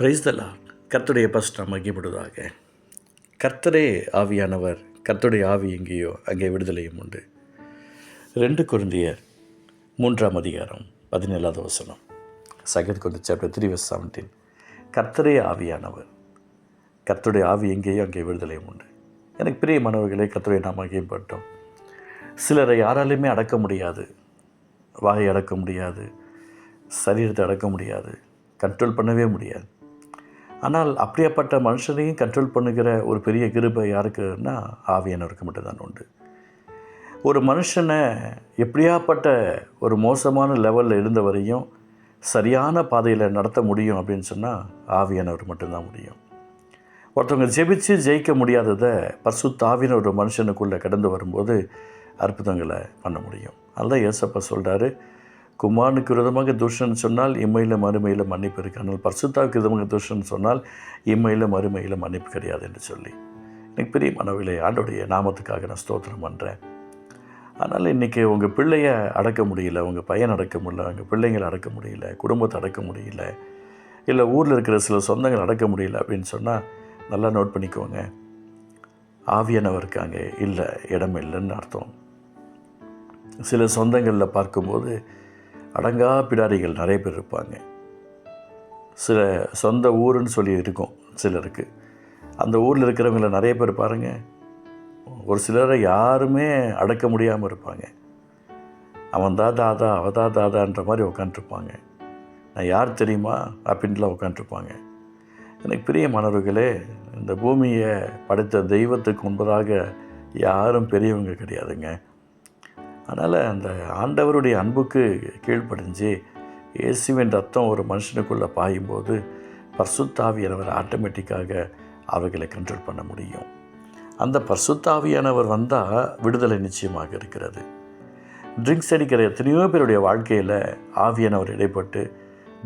பிரைஸ்தலா கர்த்துடைய கர்த்தருடைய பஸ்ட் நாம் மகிப்படுவதாக கர்த்தரே ஆவியானவர் கர்த்துடைய ஆவி எங்கேயோ அங்கே விடுதலையும் உண்டு. ரெண்டு குருந்தியர் மூன்றாம் அதிகாரம் பதினேழாவது வசனம். செகண்ட் கொண்டு சாப்டர் த்ரீ வஸ் செவன்டீன் கர்த்தரே ஆவியானவர் கர்த்தருடைய ஆவி எங்கேயோ அங்கே விடுதலையும் உண்டு. எனக்கு பிரிய மாணவர்களே கர்த்தரை நாம் மகிழ்பட்டோம் சிலரை யாராலையுமே அடக்க முடியாது. வாயை அடக்க முடியாது. சரீரத்தை அடக்க முடியாது. கண்ட்ரோல் பண்ணவே முடியாது. ஆனால் அப்படியாப்பட்ட மனுஷனையும் கண்ட்ரோல் பண்ணுகிற ஒரு பெரிய கிருபை யாருக்குன்னா ஆவியானவருக்கு மட்டும்தான் உண்டு. ஒரு மனுஷனை எப்படியாப்பட்ட ஒரு மோசமான லெவலில் இருந்த வரையும் சரியான பாதையில் நடத்த முடியும் அப்படின்னு சொன்னால் ஆவியானவர் மட்டும்தான் முடியும். ஒருத்தவங்க ஜெபிச்சு ஜெயிக்க முடியாததை பர்சுத்த தாவின ஒரு மனுஷனுக்குள்ளே கடந்து வரும்போது அற்புதங்களை பண்ண முடியும். அதுதான் ஏசப்பா சொல்கிறாரு குமாரனுக்கு விரோதமாக துஷன் சொன்னால் இம்மையில் மறுமையில் மன்னிப்பு இருக்கு. ஆனால் பர்சுத்தாவுக்கு விதமாக துஷன் சொன்னால் இம்மையில் மறுமையில் மன்னிப்பு கிடையாது என்று சொல்லி. எனக்கு பெரிய மனவிலை ஆண்டோடைய நாமத்துக்காக நான் ஸ்தோத்திரம் பண்ணுறேன் அதனால் இன்றைக்கி உங்கள் பிள்ளையை அடக்க முடியல உங்கள் பையன் அடக்க முடியல உங்கள் பிள்ளைங்களை அடக்க முடியல குடும்பத்தை அடக்க முடியல இல்லை ஊரில் இருக்கிற சில சொந்தங்கள் அடக்க முடியல அப்படின்னு சொன்னால் நல்லா நோட் பண்ணிக்கோங்க. ஆவியானவர் இருக்காங்க. இல்லை இடம் இல்லைன்னு அர்த்தம். சில சொந்தங்களில் பார்க்கும்போது அடங்கா பிடாரிகள் நிறைய பேர் இருப்பாங்க. சில சொந்த ஊருன்னு சொல்லி இருக்கும் சிலருக்கு. அந்த ஊரில் இருக்கிறவங்கள நிறைய பேர் பாருங்கள் ஒரு சிலரை யாருமே அடக்க முடியாமல் இருப்பாங்க. அவன் தான் தாதா அவ தாதான்ற மாதிரி உட்காந்துருப்பாங்க நான் யார் தெரியுமா? அப்படின்ட்டுலாம் உட்காந்துருப்பாங்க எனக்கு பெரிய மாணவர்களே இந்த பூமியை படைத்த தெய்வத்துக்கு முன்பதாக யாரும் பெரியவங்க கிடையாதுங்க. அதனால் அந்த ஆண்டவருடைய அன்புக்கு கீழ்ப்படிஞ்சு இயேசுவின் ரத்தம் ஒரு மனுஷனுக்குள்ளே பாயும்போது பர்சுத்தாவியானவர் ஆட்டோமேட்டிக்காக அவர்களை கண்ட்ரோல் பண்ண முடியும். அந்த பர்சுத்தாவியானவர் வந்தால் விடுதலை நிச்சயமாக இருக்கிறது. ட்ரிங்க்ஸ் அடிக்கிற எத்தனையோ பேருடைய வாழ்க்கையில் ஆவியானவர் இடைப்பட்டு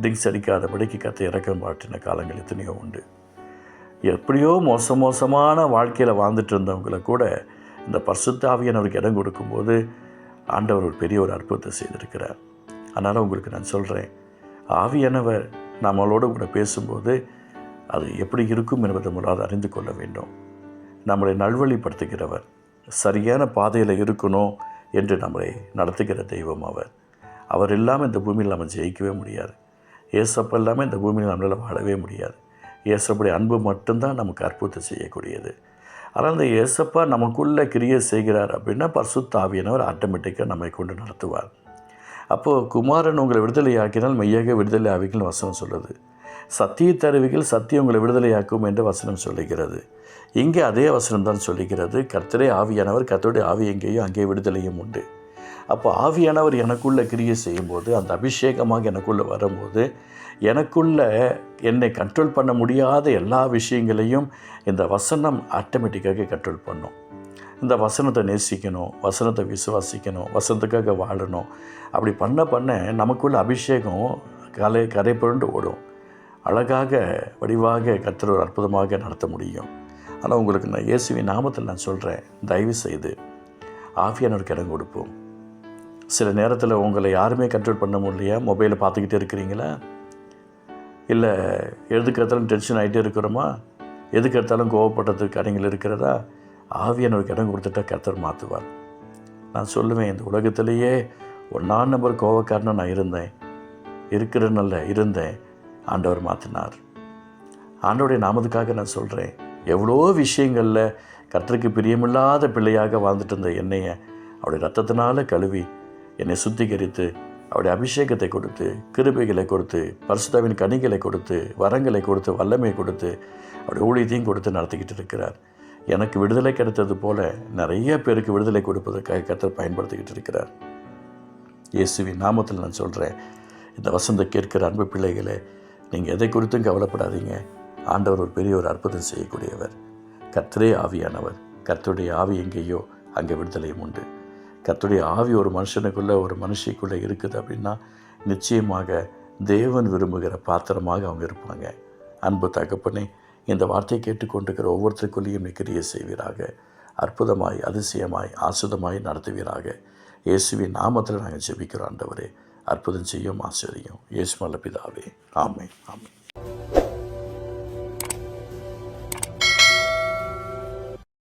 ட்ரிங்க்ஸ் அடிக்காதபடிக்கு கத்தை இறக்கம் பாட்டின காலங்கள் எத்தனையோ உண்டு. எப்படியோ மோச மோசமான வாழ்க்கையில் வாழ்ந்துட்டு இருந்தவங்களை கூட இந்த பர்சுத்தாவியானவருக்கு இடம் கொடுக்கும்போது ஆண்டவர் ஒரு பெரிய ஒரு அற்புதத்தை செய்திருக்கிறார். அதனால் உங்களுக்கு நான் சொல்கிறேன் ஆவியானவர் நம்மளோடு கூட பேசும்போது அது எப்படி இருக்கும் என்பதை முதலாவது அறிந்து கொள்ள வேண்டும். நம்மளை நல்வழிப்படுத்துகிறவர் சரியான பாதையில் இருக்கணும் என்று நம்மளை நடத்துகிற தெய்வம் அவர். அவர் இல்லாமல் இந்த பூமியில் நம்ம ஜெயிக்கவே முடியாது. ஏசப்ப இல்லாமல் இந்த பூமியில் நம்மளால் வாழவே முடியாது. ஏசப்படி அன்பு மட்டும்தான் நமக்கு அற்புதம் செய்யக்கூடியது. ஆனால் இந்த ஏசப்பா நமக்குள்ளே கிரியை செய்கிறார் அப்படின்னா பர்சுத்தாவியனவர் ஆட்டோமேட்டிக்காக நம்மை கொண்டு நடத்துவார். அப்போது குமாரன் உங்களை விடுதலை ஆக்கினால் மெய்யாக விடுதலை ஆவிகள் வசனம் சொல்லுது. சத்திய தருவிகள் சத்தியம் உங்களை விடுதலையாக்கும் என்று வசனம் சொல்லுகிறது. இங்கே அதே வசனம் தான் சொல்லுகிறது. கர்த்தரே ஆவியானவர் கர்த்தருடைய ஆவி எங்கேயோ அங்கே விடுதலையும் உண்டு. அப்போ ஆவியானவர் எனக்குள்ளே கிரியை செய்யும்போது அந்த அபிஷேகமாக எனக்குள்ளே வரும்போது எனக்குள்ள என்னை கண்ட்ரோல் பண்ண முடியாத எல்லா விஷயங்களையும் இந்த வசனம் ஆட்டோமேட்டிக்காக கண்ட்ரோல் பண்ணும். இந்த வசனத்தை நேசிக்கணும் வசனத்தை விசுவாசிக்கணும் வசனத்துக்காக வாழணும். அப்படி பண்ண பண்ண நமக்குள்ள அபிஷேகம் கலை கரை புரண்டு ஓடும். அழகாக வடிவாக கர்த்தர் ஒரு அற்புதமாக நடத்த முடியும். ஆனால் உங்களுக்கு நான் இயேசுவின் நாமத்தில் நான் சொல்கிறேன் தயவு செய்து ஆஃபியானவருக்கு இடம் கொடுப்போம். சில நேரத்தில் உங்களை யாருமே கண்ட்ரோல் பண்ண முடியலையா? மொபைலை பார்த்துக்கிட்டே இருக்கிறீங்களா? இல்லை எதுக்கெடுத்தாலும் டென்ஷன் ஆகிட்டே இருக்கிறோமா? எதுக்கு எடுத்தாலும் கோவப்பட்டதுக்கு கடைகள் இருக்கிறதா? ஆவியானவருக்கு இடம் கொடுத்துட்டா கர்த்தர் மாற்றுவார் நான் சொல்லுவேன் இந்த உலகத்திலேயே ஒன்றாம் நம்பர் கோவக்காரனும் நான் இருந்தேன். இருக்கிறேன்னல்ல இருந்தேன். ஆண்டவர் மாற்றினார் ஆண்டோடைய நாமத்துக்காக நான் சொல்கிறேன் எவ்வளோ விஷயங்களில் கர்த்தருக்கு பிரியமில்லாத பிள்ளையாக வாழ்ந்துட்டு இருந்த என்னைய அவருடைய ரத்தத்தினால கழுவி என்னை சுத்திகரித்து அவருடைய அபிஷேகத்தை கொடுத்து கிருபைகளை கொடுத்து பரிசுதாவின் கனிகளை கொடுத்து வரங்களை கொடுத்து வல்லமை கொடுத்து அவருடைய ஊழியத்தையும் கொடுத்து நடத்திக்கிட்டு இருக்கிறார். எனக்கு விடுதலை கிடைத்தது போல நிறைய பேருக்கு விடுதலை கொடுப்பதற்காக கர்த்தர் பயன்படுத்திக்கிட்டு இருக்கிறார். இயேசுவின் நாமத்தில் நான் சொல்கிறேன் இந்த வசந்த கேட்கிற அன்பு பிள்ளைகளே நீங்கள் எதை குறித்தும் கவலைப்படாதீங்க. ஆண்டவர் ஒரு பெரிய ஒரு அற்புதம் செய்யக்கூடியவர். கர்த்தரே ஆவியானவர். கர்த்தருடைய ஆவி எங்கேயோ அங்கே விடுதலையும் உண்டு. கத்துடைய ஆவி ஒரு மனுஷனுக்குள்ளே ஒரு மனுஷிக்குள்ளே இருக்குது அப்படின்னா நிச்சயமாக தேவன் விரும்புகிற பாத்திரமாக அவங்க இருப்பாங்க. அன்பு தகப்பனே இந்த வார்த்தையை கேட்டுக்கொண்டிருக்கிற ஒவ்வொருத்தருக்குள்ளேயும் நிக்கிரிய செய்வீராக. அற்புதமாய் அதிசயமாய் ஆசுதமாய் நடத்துவீராக. இயேசுவின் நாமத்தில் நாங்கள் ஜெபிக்கிறோம் ஆண்டவரே. அற்புதம் செய்யும் ஆசிரியம் இயேசு மல்ல பிதாவே. ஆமை ஆமை